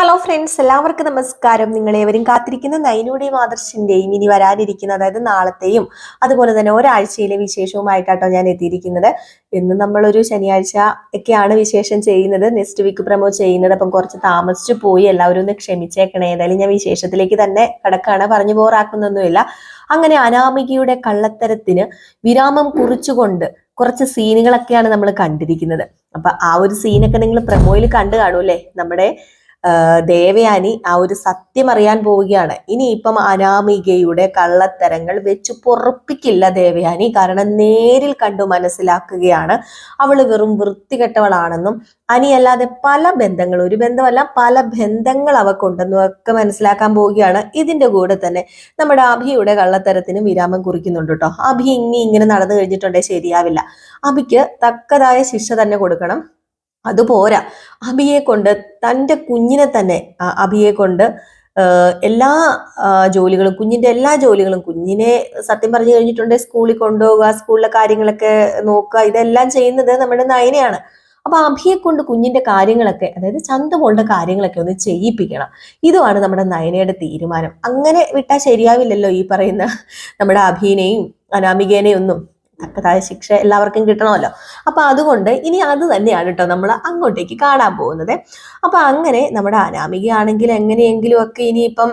Hello friends എല്ലാവർക്കും നമസ്കാരം. നിങ്ങളേവരും കാത്തിരിക്കുന്ന നൈനയുടെയും ആദർശിന്റെയും ഇനി വരാനിരിക്കുന്ന അതായത് നാളത്തെയും അതുപോലെ തന്നെ ഒരാഴ്ചയിലെ വിശേഷവുമായിട്ടാട്ടോ ഞാൻ എത്തിയിരിക്കുന്നത്. ഇന്ന് നമ്മളൊരു ശനിയാഴ്ച ഒക്കെയാണ് വിശേഷം ചെയ്യുന്നത്. നെക്സ്റ്റ് വീക്ക് പ്രമോ ചെയ്യുന്നത്. അപ്പം കുറച്ച് താമസിച്ചു പോയി. എല്ലാവരും ഒന്ന് ക്ഷമിച്ചേക്കണേ. ഏതായാലും ഞാൻ വിശേഷത്തിലേക്ക് തന്നെ കിടക്കാണ്. പറഞ്ഞു പോറാക്കുന്നൊന്നുമില്ല. അങ്ങനെ അനാമികയുടെ കള്ളത്തരത്തിന് വിരാമം കുറിച്ചുകൊണ്ട് കുറച്ച് സീനുകളൊക്കെയാണ് നമ്മൾ കണ്ടിരിക്കുന്നത്. അപ്പൊ ആ ഒരു സീനൊക്കെ നിങ്ങൾ പ്രമോയിൽ കണ്ടു കാണൂല്ലേ നമ്മുടെ ദേവയാനി ആ ഒരു സത്യം അറിയാൻ പോവുകയാണ്. ഇനിയിപ്പം അനാമികയുടെ കള്ളത്തരങ്ങൾ വെച്ച് പൊറപ്പിക്കില്ല ദേവയാനി. കാരണം നേരിൽ കണ്ടു മനസ്സിലാക്കുകയാണ്. അവൾ വെറും വൃത്തികെട്ടവളാണെന്നും അനിയല്ലാതെ പല ബന്ധങ്ങൾ ഒരു ബന്ധമല്ല പല ബന്ധങ്ങൾ അവക്കുണ്ടെന്നും ഒക്കെ മനസ്സിലാക്കാൻ പോവുകയാണ്. ഇതിന്റെ കൂടെ തന്നെ നമ്മുടെ അഭിയുടെ കള്ളത്തരത്തിന് വിരാമം കുറിക്കുന്നുണ്ട് കേട്ടോ. അഭി ഇനി ഇങ്ങനെ നടന്നു കഴിഞ്ഞിട്ടുണ്ടെങ്കിൽ ശരിയാവില്ല. അഭിക്ക് തക്കതായ ശിക്ഷ തന്നെ കൊടുക്കണം. അതുപോരാ അഭിയെ കൊണ്ട് തന്റെ കുഞ്ഞിനെ തന്നെ അഭിയെ കൊണ്ട് എല്ലാ ജോലികളും കുഞ്ഞിന്റെ എല്ലാ ജോലികളും കുഞ്ഞിനെ സത്യം പറഞ്ഞു കഴിഞ്ഞിട്ടുണ്ട് സ്കൂളിൽ കൊണ്ടുപോവുക സ്കൂളിലെ കാര്യങ്ങളൊക്കെ നോക്കുക ഇതെല്ലാം ചെയ്യുന്നത് നമ്മുടെ നയനയാണ്. അപ്പൊ അഭിയെ കൊണ്ട് കുഞ്ഞിന്റെ കാര്യങ്ങളൊക്കെ അതായത് ചന്തമോളുടെ കാര്യങ്ങളൊക്കെ ഒന്ന് ചെയ്യിപ്പിക്കണം. ഇതുമാണ് നമ്മുടെ നയനയുടെ തീരുമാനം. അങ്ങനെ വിട്ടാൽ ശരിയാവില്ലല്ലോ ഈ പറയുന്ന നമ്മുടെ അഭിനെയും അനാമികേനെയും ഒന്നും. തക്കതായ ശിക്ഷ എല്ലാവർക്കും കിട്ടണമല്ലോ. അപ്പോൾ അതുകൊണ്ട് ഇനി അത് തന്നെയാണ് കേട്ടോ നമ്മൾ അങ്ങോട്ടേക്ക് കാണാൻ പോകുന്നത്. അപ്പോൾ അങ്ങനെ നമ്മുടെ അനാമികയാണെങ്കിൽ എങ്ങനെയെങ്കിലും ഒക്കെ ഇനിയിപ്പം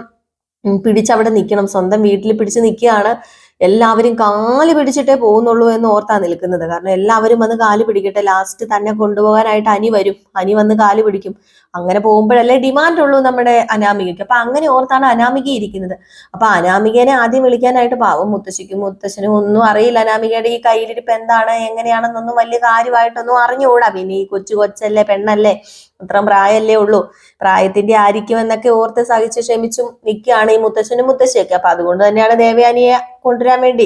പിടിച്ചവിടെ നിൽക്കണം. സ്വന്തം വീട്ടിൽ പിടിച്ച് നിൽക്കുകയാണ്. എല്ലാവരും കാൽ പിടിച്ചിട്ടേ പോകുന്നുള്ളൂ എന്ന് ഓർത്താ നിൽക്കുന്നത്. കാരണം എല്ലാവരും വന്ന് കാൽ പിടിക്കട്ടെ. ലാസ്റ്റ് തന്നെ കൊണ്ടുപോകാനായിട്ട് അനി വരും. അനി വന്ന് കാൽ പിടിക്കും. അങ്ങനെ പോകുമ്പോഴല്ലേ ഡിമാൻഡ് ഉള്ളൂ നമ്മുടെ അനാമികയ്ക്ക്. അപ്പൊ അങ്ങനെ ഓർത്താണ് അനാമിക ഇരിക്കുന്നത്. അപ്പൊ അനാമികേനെ ആദ്യം വിളിക്കാനായിട്ട് പാവം മുത്തശ്ശിക്കും മുത്തശ്ശനും ഒന്നും അറിയില്ല. അനാമികയുടെ ഈ കയ്യിലിരിപ്പ് എന്താണ് എങ്ങനെയാണെന്നൊന്നും വലിയ കാര്യമായിട്ടൊന്നും അറിഞ്ഞുകൂടാ. പിന്നെ ഈ കൊച്ചു കൊച്ചല്ലേ പെണ്ണല്ലേ? അത്രയും പ്രായമല്ലേ ഉള്ളൂ. പ്രായത്തിന്റെ ആയിരിക്കും എന്നൊക്കെ ഓർത്ത് സഹിച്ച് ക്ഷമിച്ചും നിൽക്കുകയാണ് ഈ മുത്തശ്ശനും മുത്തശ്ശിയൊക്കെ. അപ്പൊ അതുകൊണ്ട് തന്നെയാണ് ദേവയാനിയെ കൊണ്ടുവരാൻ വേണ്ടി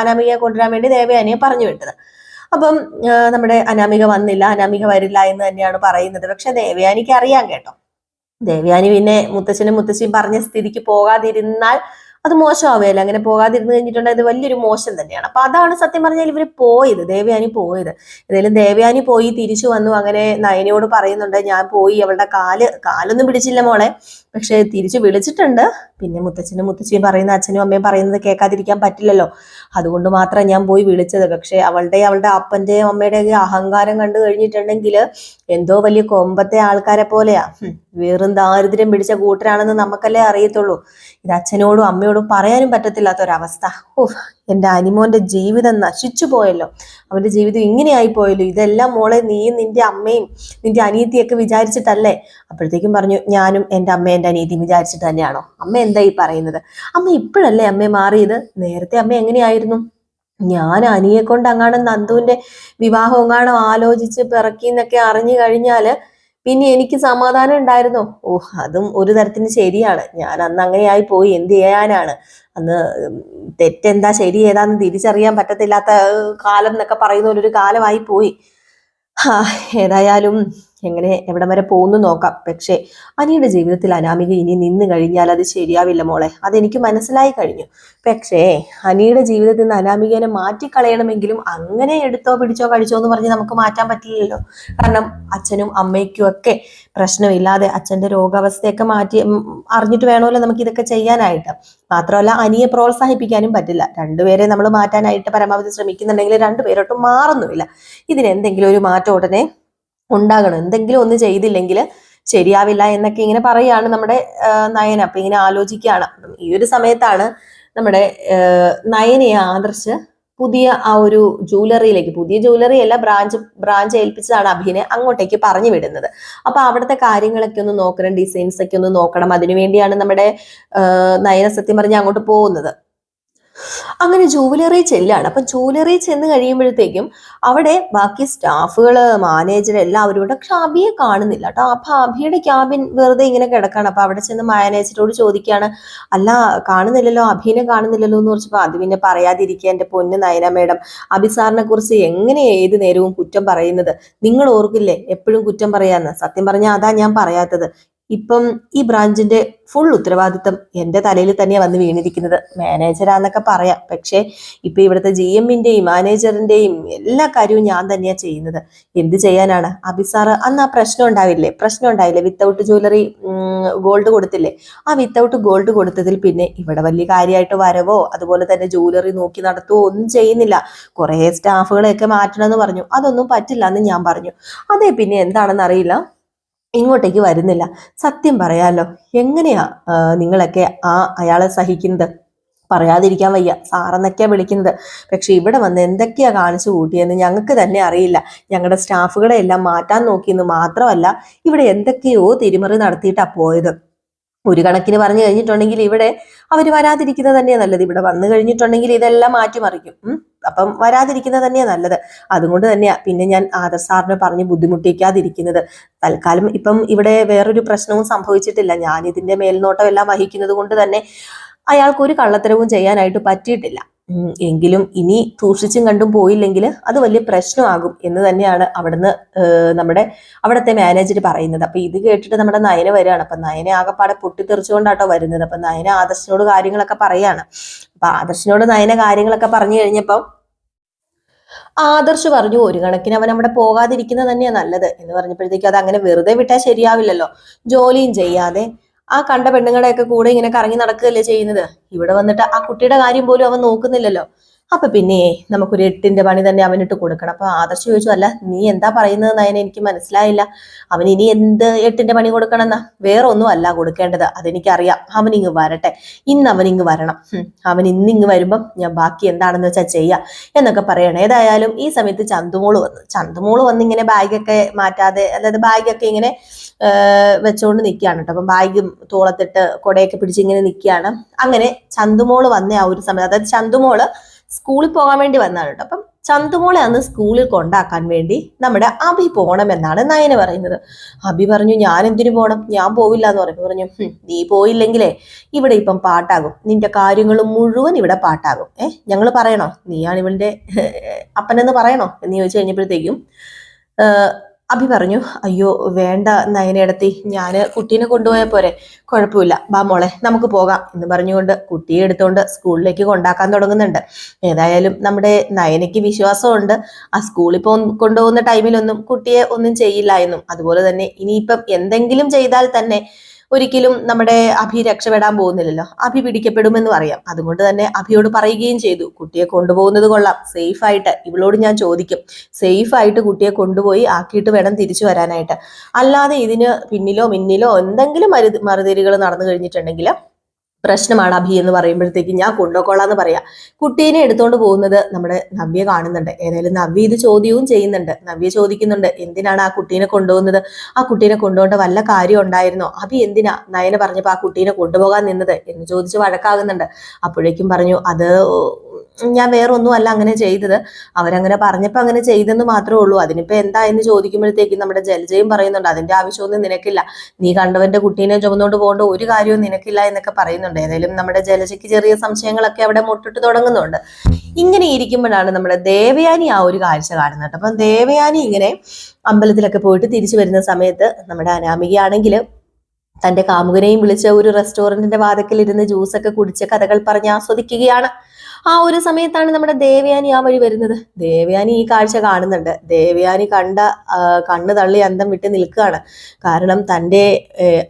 അനാമികയെ കൊണ്ടുവരാൻ വേണ്ടി ദേവയാനിയെ പറഞ്ഞു വിട്ടത്. അപ്പം നമ്മുടെ അനാമിക വന്നില്ല അനാമിക വരില്ല എന്ന് തന്നെയാണ് പറയുന്നത്. പക്ഷെ ദേവയാനിക്ക് അറിയാം കേട്ടോ. ദേവയാനി പിന്നെ മുത്തശ്ശനും മുത്തശ്ശിയും പറഞ്ഞ സ്ഥിതിക്ക് പോകാതിരുന്നാൽ അത് മോശമാവുകയല്ല. അങ്ങനെ പോകാതിരുന്ന് കഴിഞ്ഞിട്ടുണ്ടെങ്കിൽ അത് വലിയൊരു മോശം തന്നെയാണ്. അപ്പൊ അതാണ് സത്യം പറഞ്ഞാൽ ഇവർ പോയത്. ദേവയാനി പോയത്. ഏതായാലും ദേവയാനി പോയി തിരിച്ചു വന്നു. അങ്ങനെ നയനയോട് പറയുന്നുണ്ട് ഞാൻ പോയി. അവളുടെ കാൽ കാലൊന്നും പിടിച്ചില്ല മോളെ. പക്ഷെ തിരിച്ചു വിളിച്ചിട്ടുണ്ട്. പിന്നെ മുത്തച്ഛനും മുത്തച്ഛനും പറയുന്ന അച്ഛനും അമ്മയും പറയുന്നത് കേൾക്കാതിരിക്കാൻ പറ്റില്ലല്ലോ. അതുകൊണ്ട് മാത്രം ഞാൻ പോയി വിളിച്ചത്. പക്ഷെ അവളുടെ അവളുടെ അപ്പന്റെയും അമ്മയുടെയും അഹങ്കാരം കണ്ടു കഴിഞ്ഞിട്ടുണ്ടെങ്കിൽ എന്തോ വലിയ കൊമ്പത്തെ ആൾക്കാരെ പോലെയാ. വെറും ദാരിദ്ര്യം പിടിച്ച കൂട്ടരാണെന്ന് നമുക്കല്ലേ അറിയത്തുള്ളൂ. ഇത് അച്ഛനോടും അമ്മയോടും പറയാനും പറ്റത്തില്ലാത്തൊരവസ്ഥ. ഓ എന്റെ അനിമോന്റെ ജീവിതം നശിച്ചു പോയല്ലോ. അവന്റെ ജീവിതം ഇങ്ങനെയായി പോയല്ലോ. ഇതെല്ലാം മോളെ നീയും നിന്റെ അമ്മയും നിന്റെ അനീതിയൊക്കെ വിചാരിച്ചിട്ടല്ലേ? അപ്പോഴത്തേക്കും പറഞ്ഞു ഞാനും എന്റെ അമ്മ എന്റെ അനിയത്തിയും വിചാരിച്ചിട്ട് തന്നെയാണോ? അമ്മ എന്താ ഈ പറയുന്നത്? അമ്മ ഇപ്പോഴല്ലേ അമ്മ മാറിയത്? നേരത്തെ അമ്മ എങ്ങനെയായിരുന്നു? ഞാൻ അനിയെ കൊണ്ട് അങ്ങാണ് നന്ദുവിന്റെ വിവാഹം അങ്ങാണോ ആലോചിച്ച് പിറക്കി എന്നൊക്കെ അറിഞ്ഞു കഴിഞ്ഞാൽ പിന്നെ എനിക്ക് സമാധാനം ഉണ്ടായിരുന്നോ. ഓ അതും ഒരു തരത്തിന് ശരിയാണ്. ഞാൻ അന്ന് അങ്ങനെയായി പോയി. എന്ത് ചെയ്യാനാണ്? അന്ന് തെറ്റെന്താ? ശരി ഏതാന്ന് തിരിച്ചറിയാൻ പറ്റത്തില്ലാത്ത കാലം എന്നൊക്കെ പറയുന്ന ഒരു കാലമായി പോയി ഏതായാലും എങ്ങനെ എവിടം വരെ പോകുന്നു നോക്കാം. പക്ഷേ അനിയുടെ ജീവിതത്തിൽ അനാമിക ഇനി നിന്ന് കഴിഞ്ഞാൽ അത് ശരിയാവില്ല മോളെ. അതെനിക്ക് മനസ്സിലായി കഴിഞ്ഞു. പക്ഷേ അനിയുടെ ജീവിതത്തിൽ നിന്ന് അനാമികനെ മാറ്റിക്കളയണമെങ്കിലും അങ്ങനെ എടുത്തോ പിടിച്ചോ കഴിച്ചോ എന്ന് പറഞ്ഞ് നമുക്ക് മാറ്റാൻ പറ്റില്ലല്ലോ. കാരണം അച്ഛനും അമ്മയ്ക്കും ഒക്കെ പ്രശ്നമില്ലാതെ അച്ഛന്റെ രോഗാവസ്ഥയൊക്കെ മാറ്റി അറിഞ്ഞിട്ട് വേണമല്ലോ നമുക്ക് ഇതൊക്കെ ചെയ്യാനായിട്ട്. മാത്രമല്ല അനിയെ പ്രോത്സാഹിപ്പിക്കാനും പറ്റില്ല. രണ്ടുപേരെ നമ്മൾ മാറ്റാനായിട്ട് പരമാവധി ശ്രമിക്കുന്നുണ്ടെങ്കിൽ രണ്ടുപേരോട്ടും മാറുന്നുമില്ല. ഇതിനെന്തെങ്കിലും ഒരു മാറ്റം ഉടനെ ഉണ്ടാകണം. എന്തെങ്കിലും ഒന്ന് ചെയ്തില്ലെങ്കിൽ ശരിയാവില്ല എന്നൊക്കെ ഇങ്ങനെ പറയുകയാണ് നമ്മുടെ നയന അപ്പൊ ഇങ്ങനെ ആലോചിക്കുകയാണ്. ഈ ഒരു സമയത്താണ് നമ്മുടെ നയനെ നയനയെ ആദർശ് പുതിയ ആ ഒരു ജൂവലറിയിലേക്ക് പുതിയ ജൂവലറി അല്ല ബ്രാഞ്ച് ബ്രാഞ്ച് ഏൽപ്പിച്ചതാണ് അഭിനെ അങ്ങോട്ടേക്ക് പറഞ്ഞു വിടുന്നത്. അപ്പൊ അവിടുത്തെ കാര്യങ്ങളൊക്കെ ഒന്ന് നോക്കണം ഡിസൈൻസ് ഒക്കെ ഒന്ന് നോക്കണം. അതിനുവേണ്ടിയാണ് നമ്മുടെ നയന സത്യം പറഞ്ഞ് അങ്ങോട്ട് പോകുന്നത്. അങ്ങനെ ജൂവലറി ചെല്ലാണ്. അപ്പം ജൂവലറി ചെന്ന് കഴിയുമ്പോഴത്തേക്കും അവിടെ ബാക്കി സ്റ്റാഫുകൾ മാനേജർ എല്ലാവരും ഉണ്ട്. പക്ഷെ അഭിയെ കാണുന്നില്ല കേട്ടോ. അപ്പൊ അഭിയുടെ ക്യാബിൻ വെറുതെ ഇങ്ങനെ കിടക്കാണ്. അപ്പൊ അവിടെ ചെന്ന് മാനേജറോട് ചോദിക്കുകയാണ് അല്ല കാണുന്നില്ലല്ലോ അഭിനെ കാണുന്നില്ലല്ലോ എന്ന് പറഞ്ഞപ്പോ അത് പിന്നെ പറയാതിരിക്കുക എന്റെ പൊന്ന് നയന മേഡം. അഭിസാറിനെ കുറിച്ച് എങ്ങനെ ഏത് നേരവും കുറ്റം പറയുന്നത്? നിങ്ങൾ ഓർക്കില്ലേ എപ്പോഴും കുറ്റം പറയാന്ന് സത്യം പറഞ്ഞാൽ അതാ ഞാൻ പറയാത്തത്. ഇപ്പം ഈ ബ്രാഞ്ചിന്റെ ഫുൾ ഉത്തരവാദിത്തം എന്റെ തലയിൽ തന്നെയാണ് വന്ന് വീണിരിക്കുന്നത്. മാനേജരാന്നൊക്കെ പറയാം. പക്ഷേ ഇപ്പൊ ഇവിടുത്തെ ജി എമ്മിന്റെയും മാനേജറിന്റെയും എല്ലാ കാര്യവും ഞാൻ തന്നെയാ ചെയ്യുന്നത്. എന്ത് ചെയ്യാനാണ്? അബിസാറ് അന്ന് ആ പ്രശ്നം ഉണ്ടാവില്ലേ? പ്രശ്നം ഉണ്ടായില്ലേ? വിത്തൗട്ട് ജ്വല്ലറി ഗോൾഡ് കൊടുത്തില്ലേ? ആ വിത്തൗട്ട് ഗോൾഡ് കൊടുത്തതിൽ പിന്നെ ഇവിടെ വലിയ കാര്യമായിട്ട് വരവോ അതുപോലെ തന്നെ ജ്വല്ലറി നോക്കി നടത്തുവോ ഒന്നും ചെയ്യുന്നില്ല. കുറേ സ്റ്റാഫുകളെയൊക്കെ മാറ്റണമെന്ന് പറഞ്ഞു. അതൊന്നും പറ്റില്ല എന്ന് ഞാൻ പറഞ്ഞു. അതെ പിന്നെ എന്താണെന്ന് അറിയില്ല ഇങ്ങോട്ടേക്ക് വരുന്നില്ല. സത്യം പറയാലോ എങ്ങനെയാ നിങ്ങളൊക്കെ ആ അയാളെ സഹിക്കുന്നത്? പറയാതിരിക്കാൻ വയ്യ സാറെന്നൊക്കെയാ വിളിക്കുന്നത്. പക്ഷെ ഇവിടെ വന്ന് എന്തൊക്കെയാ കാണിച്ചു കൂട്ടിയെന്ന് ഞങ്ങൾക്ക് തന്നെ അറിയില്ല. ഞങ്ങളുടെ സ്റ്റാഫുകളെ എല്ലാം മാറ്റാൻ നോക്കിയെന്ന് മാത്രമല്ല ഇവിടെ എന്തൊക്കെയോ തിരിമറി നടത്തിയിട്ടാ പോയത്. ഒരു കണക്കിന് പറഞ്ഞു കഴിഞ്ഞിട്ടുണ്ടെങ്കിൽ ഇവിടെ അവർ വരാതിരിക്കുന്നത് തന്നെയാണ് നല്ലത്. ഇവിടെ വന്നു കഴിഞ്ഞിട്ടുണ്ടെങ്കിൽ ഇതെല്ലാം മാറ്റിമറിക്കും. അപ്പം വരാതിരിക്കുന്നത് തന്നെയാണ് നല്ലത്. അതുകൊണ്ട് തന്നെയാ പിന്നെ ഞാൻ ആദർ സാറിനെ പറഞ്ഞ് ബുദ്ധിമുട്ടിക്കാതിരിക്കുന്നത്. തൽക്കാലം ഇപ്പം ഇവിടെ വേറൊരു പ്രശ്നവും സംഭവിച്ചിട്ടില്ല. ഞാൻ ഇതിന്റെ മേൽനോട്ടം എല്ലാം വഹിക്കുന്നത് കൊണ്ട് തന്നെ അയാൾക്ക് ഒരു കള്ളത്തരവും ചെയ്യാനായിട്ട് പറ്റിയിട്ടില്ല. എങ്കിലും ഇനി സൂക്ഷിച്ചും കണ്ടും പോയില്ലെങ്കിൽ അത് വലിയ പ്രശ്നമാകും എന്ന് തന്നെയാണ് അവിടുന്ന് നമ്മുടെ അവിടുത്തെ മാനേജർ പറയുന്നത്. അപ്പൊ ഇത് കേട്ടിട്ട് നമ്മുടെ നയന വരികയാണ്. അപ്പൊ നയന ആകെപ്പാടെ പൊട്ടിത്തെറിച്ചുകൊണ്ടാട്ടോ വരുന്നത്. അപ്പൊ നയന ആദർശനോട് കാര്യങ്ങളൊക്കെ പറയാണ്. അപ്പൊ ആദർശനോട് നയന കാര്യങ്ങളൊക്കെ പറഞ്ഞു കഴിഞ്ഞപ്പം ആദർശ് പറഞ്ഞു ഒരു കണക്കിന് അവൻ അവിടെ പോകാതിരിക്കുന്നത് തന്നെയാണ് നല്ലത്. എന്ന് പറഞ്ഞപ്പോഴത്തേക്ക് അത് അങ്ങനെ വെറുതെ വിട്ടാൽ ശരിയാവില്ലല്ലോ. ജോലിയും ചെയ്യാതെ ആ കണ്ട പെണ്ണുങ്ങളുടെയൊക്കെ കൂടെ ഇങ്ങനെ കറങ്ങി നടക്കുകയല്ലേ ചെയ്യുന്നത്? ഇവിടെ വന്നിട്ട് ആ കുട്ടിയുടെ കാര്യം പോലും അവൻ നോക്കുന്നില്ലല്ലോ. അപ്പൊ പിന്നെ നമുക്കൊരു എട്ടിന്റെ പണി തന്നെ അവനിട്ട് കൊടുക്കണം. അപ്പൊ ആദർശ് ചോദിച്ചു അല്ല നീ എന്താ പറയുന്നത് നയന? എനിക്ക് മനസ്സിലായില്ല. അവൻ ഇനി എന്ത് എട്ടിന്റെ പണി കൊടുക്കണം എന്നാ വേറെ ഒന്നും അല്ല കൊടുക്കേണ്ടത്. അതെനിക്കറിയാം. അവൻ ഇങ്ങ് വരട്ടെ. ഇന്ന് അവൻ ഇങ്ങ് വരണം. അവൻ ഇന്ന് ഇങ്ങ് വരുമ്പം ഞാൻ ബാക്കി എന്താണെന്ന് വെച്ചാൽ ചെയ്യാം. എന്നൊക്കെ പറയണം. ഏതായാലും ഈ സമയത്ത് ചന്തുമോൾ വന്നു. ചന്തുമോൾ വന്ന് ഇങ്ങനെ ബാഗൊക്കെ മാറ്റാതെ അതായത് ബാഗൊക്കെ ഇങ്ങനെ വെച്ചുകൊണ്ട് നിൽക്കുകയാണ് കേട്ടോ അപ്പം ബാഗും തോളത്തിട്ട് കൊടയൊക്കെ പിടിച്ച് ഇങ്ങനെ നിൽക്കുകയാണ് അങ്ങനെ ചന്തുമോൾ വന്ന ആ ഒരു സമയത്ത്. അതായത് ചന്തുമോൾ സ്കൂളിൽ പോകാൻ വേണ്ടി വന്നതാണ് കേട്ടോ. അപ്പം ചന്തുമോളെ അന്ന് സ്കൂളിൽ കൊണ്ടാക്കാൻ വേണ്ടി നമ്മുടെ അഭി പോകണമെന്നാണ് നയന പറയുന്നത്. അഭി പറഞ്ഞു ഞാൻ എന്തിനു പോകണം ഞാൻ പോവില്ല എന്ന് പറഞ്ഞു. പറഞ്ഞു നീ പോയില്ലെങ്കിലേ ഇവിടെ ഇപ്പം പാട്ടാകും. നിന്റെ കാര്യങ്ങൾ മുഴുവൻ ഇവിടെ പാട്ടാകും. ഏ ഞങ്ങൾ പറയണോ? നീയാണ് ഇവളുടെ അപ്പനെന്ന് പറയണോ? എന്ന് ചോദിച്ചു കഴിഞ്ഞപ്പോഴത്തേക്കും അഭി പറഞ്ഞു അയ്യോ വേണ്ട നയനയിടത്തി ഞാൻ കുട്ടീനെ കൊണ്ടുപോയാൽ പോരെ. കുഴപ്പമില്ല. ബാ മോളെ നമുക്ക് പോകാം. എന്ന് പറഞ്ഞുകൊണ്ട് കുട്ടിയെ എടുത്തുകൊണ്ട് സ്കൂളിലേക്ക് കൊണ്ടാക്കാൻ തുടങ്ങുന്നുണ്ട്. ഏതായാലും നമ്മുടെ നയനയ്ക്ക് വിശ്വാസമുണ്ട്. ആ സ്കൂളിൽ പോ കൊണ്ടുപോകുന്ന ടൈമിലൊന്നും കുട്ടിയെ ഒന്നും ചെയ്യില്ല എന്നും. അതുപോലെ തന്നെ ഇനിയിപ്പം എന്തെങ്കിലും ചെയ്താൽ തന്നെ ഒരിക്കലും നമ്മുടെ അഭി രക്ഷപ്പെടാൻ പോകുന്നില്ലല്ലോ. അഭി പിടിക്കപ്പെടുമെന്നും അറിയാം അതുകൊണ്ട് തന്നെ അഭിയോട് പറയുകയും ചെയ്തു. കുട്ടിയെ കൊണ്ടുപോകുന്നത് കൊള്ളാം. സേഫ് ആയിട്ട്. ഇവളോട് ഞാൻ ചോദിക്കും. സേഫ് ആയിട്ട് കുട്ടിയെ കൊണ്ടുപോയി ആക്കിയിട്ട് വേണം തിരിച്ചു വരാനായിട്ട്. അല്ലാതെ ഇതിന് പിന്നിലോ മിന്നിലോ എന്തെങ്കിലും മരു മറുതിരികൾ നടന്നു കഴിഞ്ഞിട്ടുണ്ടെങ്കിൽ പ്രശ്നമാണ് അഭി എന്ന് പറയുമ്പോഴത്തേക്ക് ഞാൻ കൊണ്ടുപോയിക്കോളാന്ന് പറയാം. കുട്ടീനെ എടുത്തോണ്ട് പോകുന്നത് നമ്മുടെ നവ്യ കാണുന്നുണ്ട്. ഏതായാലും നവ്യ ഇത് ചോദ്യവും ചെയ്യുന്നുണ്ട്. നവ്യ ചോദിക്കുന്നുണ്ട് എന്തിനാണ് ആ കുട്ടീനെ കൊണ്ടുപോകുന്നത്? ആ കുട്ടീനെ കൊണ്ടുപോകേണ്ട വല്ല കാര്യം ഉണ്ടായിരുന്നോ? അഭി എന്തിനാ നയന പറഞ്ഞപ്പോ ആ കുട്ടീനെ കൊണ്ടുപോകാൻ നിന്നത് എന്ന് ചോദിച്ച് വഴക്കാകുന്നുണ്ട്. അപ്പോഴേക്കും പറഞ്ഞു അത് ഞാൻ വേറൊന്നും അല്ല അങ്ങനെ ചെയ്തത്. അവരങ്ങനെ പറഞ്ഞപ്പോ അങ്ങനെ ചെയ്തെന്ന് മാത്രമേ ഉള്ളൂ. അതിനിപ്പോ എന്താ എന്ന് ചോദിക്കുമ്പോഴത്തേക്കും നമ്മുടെ ജലജയും പറയുന്നുണ്ട് അതിന്റെ ആവശ്യമൊന്നും നിനക്കില്ല. നീ കണ്ടവന്റെ കുട്ടീനെ ചുമന്നുകൊണ്ട് പോകേണ്ട ഒരു കാര്യവും നിനക്കില്ല എന്നൊക്കെ പറയുന്നുണ്ട്. ഏതായാലും നമ്മുടെ ജലജയ്ക്ക് ചെറിയ സംശയങ്ങളൊക്കെ അവിടെ മുട്ടിട്ട് തുടങ്ങുന്നുണ്ട്. ഇങ്ങനെ ഇരിക്കുമ്പോഴാണ് നമ്മുടെ ദേവയാനി ആ ഒരു കാഴ്ച കാണുന്നത്. അപ്പം ദേവയാനി ഇങ്ങനെ അമ്പലത്തിലൊക്കെ പോയിട്ട് തിരിച്ചു വരുന്ന സമയത്ത് നമ്മുടെ അനാമികയാണെങ്കിൽ തന്റെ കാമുകനെയും വിളിച്ച ഒരു റെസ്റ്റോറന്റിന്റെ വാതക്കിലിരുന്ന് ജ്യൂസൊക്കെ കുടിച്ച് കഥകൾ പറഞ്ഞ് ആസ്വദിക്കുകയാണ്. ആ ഒരു സമയത്താണ് നമ്മുടെ ദേവയാനി ആ വഴി വരുന്നത്. ദേവയാനി ഈ കാഴ്ച കാണുന്നുണ്ട്. ദേവയാനി കണ്ട കണ്ണ് തള്ളി അന്തം വിട്ട് നിൽക്കുകയാണ്. കാരണം തന്റെ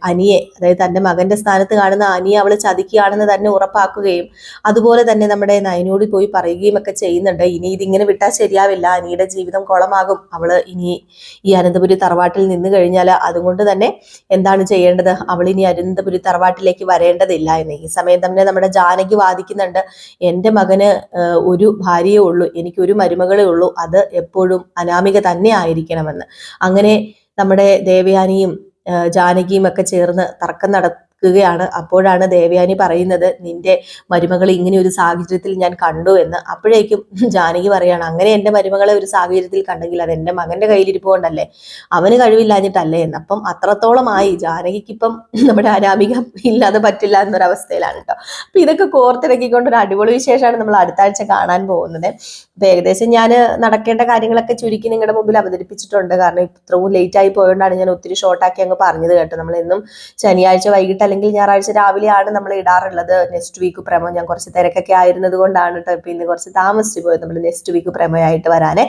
അനിയെ അതായത് തന്റെ മകന്റെ സ്ഥാനത്ത് കാണുന്ന അനിയെ അവൾ ചതിക്കുകയാണെന്ന് തന്നെ ഉറപ്പാക്കുകയും അതുപോലെ തന്നെ നമ്മുടെ നയനോട് പോയി പറയുകയും ഒക്കെ ചെയ്യുന്നുണ്ട്. ഇനി ഇതിങ്ങനെ വിട്ടാൽ ശരിയാവില്ല. അനിയുടെ ജീവിതം കുളമാകും. അവൾ ഇനി ഈ അനന്തപുരി തറവാട്ടിൽ നിന്ന് കഴിഞ്ഞാൽ അതുകൊണ്ട് തന്നെ എന്താണ് ചെയ്യേണ്ടത്? അവൾ ഇനി അനന്തപുരി തറവാട്ടിലേക്ക് വരേണ്ടതില്ല എന്ന്. ഈ സമയം തന്നെ നമ്മുടെ ജാനകി വാദിക്കുന്നുണ്ട് എന്റെ മകന് ഒരു ഭാര്യയേ ഉള്ളൂ എനിക്ക് ഒരു മരുമകളേ ഉള്ളൂ അത് എപ്പോഴും അനാമിക തന്നെ ആയിരിക്കണമെന്ന്. അങ്ങനെ നമ്മുടെ ദേവയാനിയും ജാനകിയും ഒക്കെ ചേർന്ന് തർക്കം നട നിൽക്കുകയാണ്. അപ്പോഴാണ് ദേവയാനി പറയുന്നത് നിന്റെ മരുമകൾ ഇങ്ങനെ ഒരു സാഹചര്യത്തിൽ ഞാൻ കണ്ടു എന്ന്. അപ്പോഴേക്കും ജാനകി പറയാണ് അങ്ങനെ എന്റെ മരുമകളെ ഒരു സാഹചര്യത്തിൽ കണ്ടെങ്കിൽ അത് എന്റെ മകന്റെ കയ്യിലിരിപ്പ് കൊണ്ടല്ലേ അവന് കഴിവില്ലാഞ്ഞിട്ടല്ലേ? എന്ന്. അപ്പം അത്രത്തോളമായി ജാനകിക്ക് ഇപ്പം നമ്മുടെ അനാമിക ഇല്ലാതെ പറ്റില്ല എന്നൊരവസ്ഥയിലാണ് കേട്ടോ. അപ്പൊ ഇതൊക്കെ കോർത്തിറക്കിക്കൊണ്ട് ഒരു അടിപൊളി വിശേഷമാണ് നമ്മൾ അടുത്ത ആഴ്ച കാണാൻ പോകുന്നത്. അപ്പൊ ഏകദേശം ഞാൻ നടക്കേണ്ട കാര്യങ്ങളൊക്കെ ചുരുക്കി നിങ്ങളുടെ മുമ്പിൽ അവതരിപ്പിച്ചിട്ടുണ്ട്. കാരണം ഇത്രയും ലേറ്റ് ആയി പോയതുകൊണ്ടാണ് ഞാൻ ഒത്തിരി ഷോർട്ടാക്കി അങ്ങ് പറഞ്ഞത് കേട്ടോ. നമ്മൾ എന്നും ശനിയാഴ്ച വൈകിട്ട് അല്ലെങ്കിൽ ഞായറാഴ്ച രാവിലെയാണ് നമ്മൾ ഇടാറുള്ളത്. നെക്സ്റ്റ് വീക്ക് പ്രമോ ഞാൻ കുറച്ച് തിരക്കൊക്കെ ആയിരുന്നത് കൊണ്ടാണ് കേട്ടോ ഇപ്പം ഇന്ന് കുറച്ച് താമസിച്ചു പോയത്. നമ്മൾ നെക്സ്റ്റ് വീക്ക് പ്രമോയായിട്ട് വരാനേ.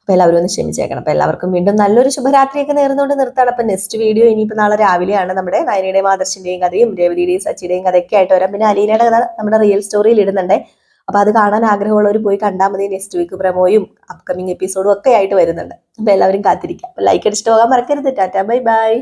അപ്പോൾ എല്ലാവരും ഒന്ന് ക്ഷമിച്ചേക്കണം. അപ്പോൾ എല്ലാവർക്കും വീണ്ടും നല്ലൊരു ശുഭരാത്രിയൊക്കെ നേർന്നുകൊണ്ട് നിർത്താണ് അപ്പം നെക്സ്റ്റ് വീഡിയോ ഇനിയിപ്പോൾ നാളെ രാവിലെയാണ് നമ്മുടെ നയനയുടെയും ആദർശിന്റെയും കഥയും രേവതിയുടെയും സച്ചിയുടെയും കഥയൊക്കെ ആയിട്ട് വരാം. പിന്നെ അലീനയുടെ കഥ നമ്മുടെ റിയൽ സ്റ്റോറിയിൽ ഇടുന്നുണ്ട്. അപ്പോൾ അത് കാണാൻ ആഗ്രഹമുള്ളവർ പോയി കണ്ടാൽ മതി. നെക്സ്റ്റ് വീക്ക് പ്രമോയും അപ്കമിങ് എപ്പിസോഡും ഒക്കെ ആയിട്ട് വരുന്നുണ്ട്. അപ്പോൾ എല്ലാവരും കാത്തിരിക്കാം. ലൈക്ക് അടിച്ചിട്ട് പോകാൻ മറക്കരുത്. Tata bye bye.